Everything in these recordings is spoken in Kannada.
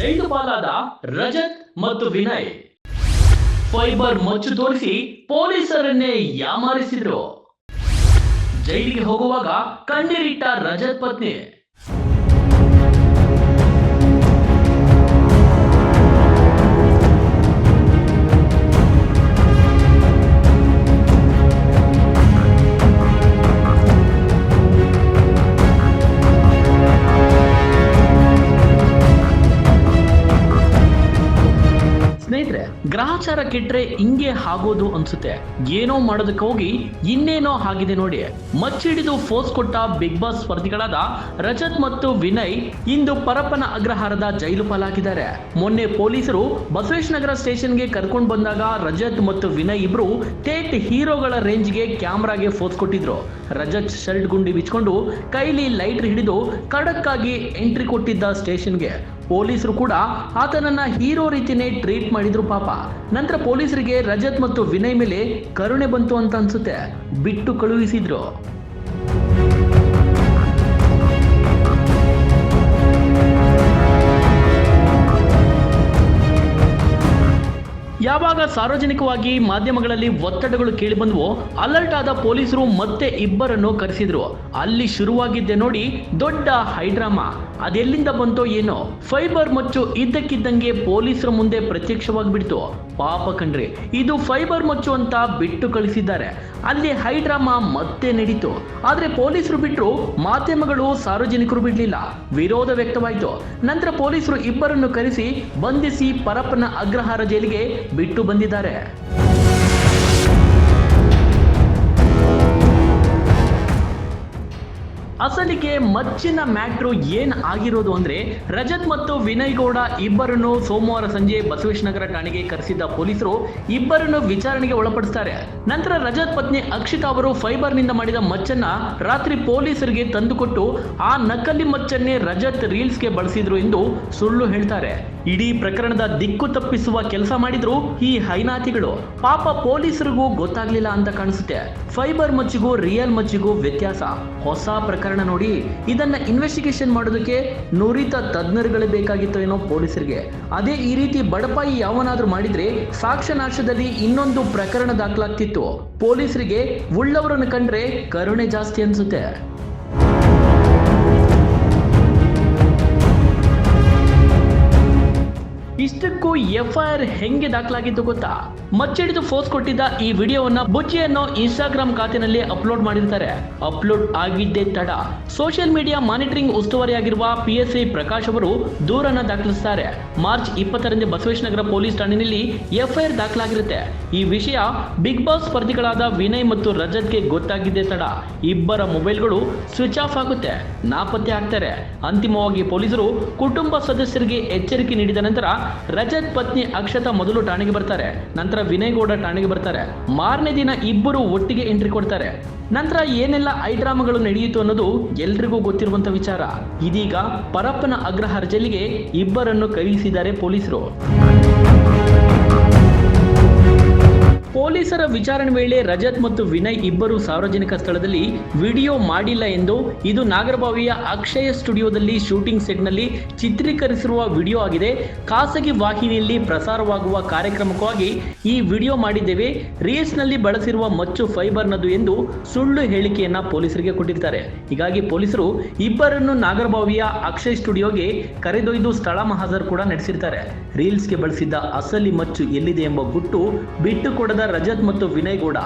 ಜೈಲು ಪಾಲಾದ ರಜತ್ ಮತ್ತು ವಿನಯ್. ಫೈಬರ್ ಮಚ್ಚು ತೋರಿಸಿ ಪೊಲೀಸರನ್ನೇ ಯಾಮಾರಿಸಿದ್ರು. ಜೈಲಿಗೆ ಹೋಗುವಾಗ ಕಣ್ಣೀರಿಟ್ಟ ರಜತ್ ಪತ್ನಿ. ಗ್ರಹಚಾರ ಕೆಟ್ರೆ ಹಿಂಗೆ ಆಗೋದು ಅನ್ಸುತ್ತೆ. ಏನೋ ಮಾಡೋದಕ್ಕೆ ಹೋಗಿ ಇನ್ನೇನೋ ಆಗಿದೆ ನೋಡಿ. ಮಚ್ಚಿಡಿದು ಫೋರ್ಸ್ ಕೊಟ್ಟ ಬಿಗ್ ಬಾಸ್ ಸ್ಪರ್ಧಿಗಳಾದ ರಜತ್ ಮತ್ತು ವಿನಯ್ ಇಂದು ಪರಪ್ಪನ ಅಗ್ರಹಾರದ ಜೈಲು ಪಾಲಾಗಿದ್ದಾರೆ. ಮೊನ್ನೆ ಪೊಲೀಸರು ಬಸವೇಶ್ ನಗರ ಸ್ಟೇಷನ್ಗೆ ಕರ್ಕೊಂಡು ಬಂದಾಗ ರಜತ್ ಮತ್ತು ವಿನಯ್ ಇಬ್ರು ಟೇಟ್ ಹೀರೋಗಳ ರೇಂಜ್ಗೆ ಕ್ಯಾಮ್ರಾಗೆ ಫೋರ್ಸ್ ಕೊಟ್ಟಿದ್ರು. ರಜತ್ ಶರ್ಟ್ ಗುಂಡಿ ಬಿಚ್ಕೊಂಡು ಕೈಲಿ ಲೈಟರ್ ಹಿಡಿದು ಖಡಕ್ ಆಗಿ ಎಂಟ್ರಿ ಕೊಟ್ಟಿದ್ದ ಸ್ಟೇಷನ್ಗೆ. ಪೊಲೀಸರು ಕೂಡ ಆತನನ್ನ ಹೀರೋ ರೀತಿನೇ ಟ್ರೀಟ್ ಮಾಡಿದ್ರು ಪಾಪ. ನಂತರ ಪೊಲೀಸರಿಗೆ ರಜತ್ ಮತ್ತು ವಿನಯ್ ಮೇಲೆ ಕರುಣೆ ಬಂತು ಅಂತ ಅನ್ಸುತ್ತೆ. ಬಿಟ್ಟು ಕಳುಹಿಸಿದ್ರು. ಸಾರ್ವಜನಿಕವಾಗಿ ಮಾಧ್ಯಮಗಳಲ್ಲಿ ಒತ್ತಡಗಳು ಕೇಳಿಬಂದವು. ಅಲರ್ಟ್ ಆದ ಪೊಲೀಸರು ಮತ್ತೆ ಇಬ್ಬರನ್ನು ಕರೆಸಿದ್ರು. ಅಲ್ಲಿ ಶುರುವಾಗಿದ್ದೆ ನೋಡಿ ದೊಡ್ಡ ಹೈಡ್ರಾಮಾ. ಅದೆಲ್ಲಿಂದ ಬಂತೋ ಏನೋ. ಫೈಬರ್ ಮಚ್ಚು ಇದ್ದಕ್ಕಿದ್ದಂಗೆ ಪೊಲೀಸರ ಮುಂದೆ ಪ್ರತ್ಯಕ್ಷವಾಗಿ ಬಿಡ್ತು ಪಾಪ ಕಣ್ರಿ, ಇದು ಫೈಬರ್ ಮಚ್ಚು ಅಂತ ಬಿಟ್ಟು ಕಳಿಸಿದ್ದಾರೆ. ಅಲ್ಲಿ ಹೈಡ್ರಾಮಾ ಮತ್ತೆ ನಡೀತು. ಆದ್ರೆ ಪೊಲೀಸರು ಬಿಟ್ಟರು ಮಾಧ್ಯಮಗಳು ಸಾರ್ವಜನಿಕರು ಬಿಡ್ಲಿಲ್ಲ. ವಿರೋಧ ವ್ಯಕ್ತವಾಯಿತು. ನಂತರ ಪೊಲೀಸರು ಇಬ್ಬರನ್ನು ಕರೆಸಿ ಬಂಧಿಸಿ ಪರಪ್ಪನ ಅಗ್ರಹಾರ ಜೈಲಿಗೆ ಬಿಟ್ಟು ಬಂದಿದ್ದಾರೆ ಅಸಲಿಗೆ ಮಚ್ಚಿನ ಮ್ಯಾಟ್ರು ಏನ್ ಆಗಿರೋದು ಅಂದ್ರೆ ರಜತ್ ಮತ್ತು ವಿನಯ್ ಗೌಡ ಇಬ್ಬರನ್ನು ಸೋಮವಾರ ಸಂಜೆ ಬಸವೇಶ್ ನಗರ ಠಾಣೆಗೆ ಕರೆಸಿದ್ದ ಪೊಲೀಸರು ಇಬ್ಬರನ್ನು ವಿಚಾರಣೆಗೆ ಒಳಪಡಿಸ್ತಾರೆ. ನಂತರ ರಜತ್ ಪತ್ನಿ ಅಕ್ಷಿತಾ ಅವರು ಫೈಬರ್ನಿಂದ ಮಾಡಿದ ಮಚ್ಚನ್ನ ರಾತ್ರಿ ಪೊಲೀಸರಿಗೆ ತಂದುಕೊಟ್ಟು ಆ ನಕಲಿ ಮಚ್ಚನ್ನೇ ರಜತ್ ರೀಲ್ಸ್ಗೆ ಬಳಸಿದ್ರು ಎಂದು ಸುಳ್ಳು ಹೇಳ್ತಾರೆ. ಇಡೀ ಪ್ರಕರಣದ ದಿಕ್ಕು ತಪ್ಪಿಸುವ ಕೆಲಸ ಮಾಡಿದ್ರು ಈ ಹೈನಾತಿಗಳು ಪಾಪ ಪೊಲೀಸರಿಗೂ ಗೊತ್ತಾಗ್ಲಿಲ್ಲ ಅಂತ ಕಾಣಿಸುತ್ತೆ. ಫೈಬರ್ ಮಚ್ಚಿಗೂ ರಿಯಲ್ ಮಚ್ಚಿಗೂ ವ್ಯತ್ಯಾಸ. ಹೊಸ ಪ್ರಕರಣ ನೋಡಿ, ಇದನ್ನ ಇನ್ವೆಸ್ಟಿಗೇಷನ್ ಮಾಡೋದಕ್ಕೆ ನುರಿತ ತಜ್ಞರುಗಳೇ ಬೇಕಾಗಿತ್ತು ಏನೋ ಪೊಲೀಸರಿಗೆ. ಅದೇ ಈ ರೀತಿ ಬಡಪಾಯಿ ಯಾವನಾದ್ರೂ ಮಾಡಿದ್ರೆ ಸಾಕ್ಷ್ಯನಾಶದಲ್ಲಿ ಇನ್ನೊಂದು ಪ್ರಕರಣ ದಾಖಲಾಗ್ತಿತ್ತು. ಪೊಲೀಸರಿಗೆ ಉಳ್ಳವರನ್ನು ಕಂಡ್ರೆ ಕರುಣೆ ಜಾಸ್ತಿ ಅನ್ಸುತ್ತೆ. ಇಷ್ಟಕ್ಕೂ ಎಫ್ಐಆರ್ ಹೆಂಗೆ ದಾಖಲಾಗಿದ್ದು ಗೊತ್ತಾ? ಮಚ್ಚಿಡಿದು ಫೋಸ್ ಕೊಟ್ಟಿದ್ದ ಈ ವಿಡಿಯೋವನ್ನ ಬುಚ್ಚಿ ಅನ್ನೋ ಇನ್ಸ್ಟಾಗ್ರಾಮ್ ಖಾತೆನಲ್ಲಿ ಅಪ್ಲೋಡ್ ಮಾಡಿರ್ತಾರೆ. ಅಪ್ಲೋಡ್ ಆಗಿದ್ದೇ ತಡ. ಸೋಷಿಯಲ್ ಮೀಡಿಯಾ ಮಾನಿಟರಿಂಗ್ ಉಸ್ತುವಾರಿಯಾಗಿರುವ ಪಿ ಎಸ್ ಐ ಪ್ರಕಾಶ್ ಅವರು ದೂರನ್ನ ದಾಖಲಿಸುತ್ತಾರೆ ಮಾರ್ಚ್ ಇಪ್ಪತ್ತರಂದು ಬಸವೇಶ್ ನಗರ ಪೊಲೀಸ್ ಠಾಣೆಯಲ್ಲಿ ಎಫ್ಐಆರ್ ದಾಖಲಾಗಿರುತ್ತೆ. ಈ ವಿಷಯ ಬಿಗ್ ಬಾಸ್ ಸ್ಪರ್ಧಿಗಳಾದ ವಿನಯ್ ಮತ್ತು ರಜತ್ಗೆ ಗೊತ್ತಾಗಿದ್ದೇ ತಡ. ಇಬ್ಬರ ಮೊಬೈಲ್ಗಳು ಸ್ವಿಚ್ ಆಫ್ ಆಗುತ್ತೆ. ನಾಪತ್ತೆ ಆಗ್ತಾರೆ. ಅಂತಿಮವಾಗಿ ಪೊಲೀಸರು ಕುಟುಂಬ ಸದಸ್ಯರಿಗೆ ಎಚ್ಚರಿಕೆ ನೀಡಿದ ನಂತರ ರಜತ್ ಪತ್ನಿ ಅಕ್ಷತಾ ಮೊದಲು ಠಾಣೆಗೆ ಬರ್ತಾರೆ. ನಂತರ ವಿನಯ್ ಗೌಡ ಠಾಣೆಗೆ ಬರ್ತಾರೆ. ಮಾರನೇ ದಿನ ಇಬ್ಬರು ಒಟ್ಟಿಗೆ ಎಂಟ್ರಿ ಕೊಡ್ತಾರೆ. ನಂತರ ಏನೆಲ್ಲ ಐಡ್ರಾಮಗಳು ನಡೆಯಿತು ಅನ್ನೋದು ಎಲ್ರಿಗೂ ಗೊತ್ತಿರುವಂತ ವಿಚಾರ. ಇದೀಗ ಪರಪ್ಪನ ಅಗ್ರಹಾರ ಜೈಲಿಗೆ ಇಬ್ಬರನ್ನು ಕಳುಹಿಸಿದ್ದಾರೆ ಪೊಲೀಸರು. ಪೊಲೀಸರ ವಿಚಾರಣೆ ವೇಳೆ ರಜತ್ ಮತ್ತು ವಿನಯ್ ಇಬ್ಬರು ಸಾರ್ವಜನಿಕ ಸ್ಥಳದಲ್ಲಿ ವಿಡಿಯೋ ಮಾಡಿಲ್ಲ ಎಂದು ಇದು ನಾಗರಬಾವಿಯ ಅಕ್ಷಯ ಸ್ಟುಡಿಯೋದಲ್ಲಿ ಶೂಟಿಂಗ್ ಸೆಟ್ನಲ್ಲಿ ಚಿತ್ರೀಕರಿಸಿರುವ ವಿಡಿಯೋ ಆಗಿದೆ. ಖಾಸಗಿ ವಾಹಿನಿಯಲ್ಲಿ ಪ್ರಸಾರವಾಗುವ ಕಾರ್ಯಕ್ರಮಕ್ಕಾಗಿ ಈ ವಿಡಿಯೋ ಮಾಡಿದ್ದೇವೆ. ರೀಲ್ಸ್ನಲ್ಲಿ ಬಳಸಿರುವ ಮಚ್ಚು ಫೈಬರ್ನದು ಎಂದು ಸುಳ್ಳು ಹೇಳಿಕೆಯನ್ನ ಪೊಲೀಸರಿಗೆ ಕೊಟ್ಟಿರ್ತಾರೆ. ಹೀಗಾಗಿ ಪೊಲೀಸರು ಇಬ್ಬರನ್ನು ನಾಗರಬಾವಿಯ ಅಕ್ಷಯ್ ಸ್ಟುಡಿಯೋಗೆ ಕರೆದೊಯ್ದು ಸ್ಥಳ ಮಹಾಜರ್ ಕೂಡ ನಡೆಸಿರ್ತಾರೆ. ರೀಲ್ಸ್ಗೆ ಬಳಸಿದ್ದ ಅಸಲಿ ಮಚ್ಚು ಎಲ್ಲಿದೆ ಎಂಬ ಗುಟ್ಟು ಬಿಟ್ಟು ಕೊಡದ ಮತ್ತು ವಿನಯ್ ಗೌಡ.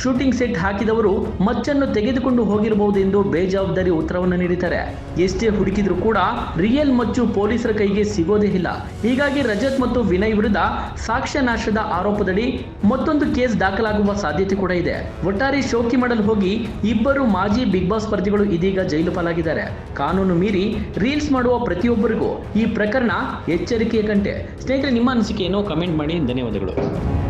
ಶೂಟಿಂಗ್ ಸೆಟ್ ಹಾಕಿದವರು ಮಚ್ಚನ್ನು ತೆಗೆದುಕೊಂಡು ಹೋಗಿರಬಹುದು ಎಂದು ಬೇಜವಾಬ್ದಾರಿ ಉತ್ತರವನ್ನು ನೀಡಿದ್ದಾರೆ. ಎಷ್ಟೇ ಹುಡುಕಿದ್ರು ಕೂಡ ರಿಯಲ್ ಮಚ್ಚು ಪೊಲೀಸರ ಕೈಗೆ ಸಿಗೋದೇ ಇಲ್ಲ. ಹೀಗಾಗಿ ರಜತ್ ಮತ್ತು ವಿನಯ್ ವಿರುದ್ಧ ಸಾಕ್ಷ್ಯ ನಾಶದ ಆರೋಪದಡಿ ಮತ್ತೊಂದು ಕೇಸ್ ದಾಖಲಾಗುವ ಸಾಧ್ಯತೆ ಕೂಡ ಇದೆ. ಒಟ್ಟಾರೆ ಶೋಕಿ ಮಾಡಲು ಹೋಗಿ ಇಬ್ಬರು ಮಾಜಿ ಬಿಗ್ ಬಾಸ್ ಸ್ಪರ್ಧಿಗಳು ಇದೀಗ ಜೈಲು ಪಾಲಾಗಿದ್ದಾರೆ. ಕಾನೂನು ಮೀರಿ ರೀಲ್ಸ್ ಮಾಡುವ ಪ್ರತಿಯೊಬ್ಬರಿಗೂ ಈ ಪ್ರಕರಣ ಎಚ್ಚರಿಕೆಯ ಕಂಟೆ. ಸ್ನೇಹಿತರೆ, ನಿಮ್ಮ ಅನಿಸಿಕೆಯನ್ನು ಕಮೆಂಟ್ ಮಾಡಿ. ಧನ್ಯವಾದಗಳು.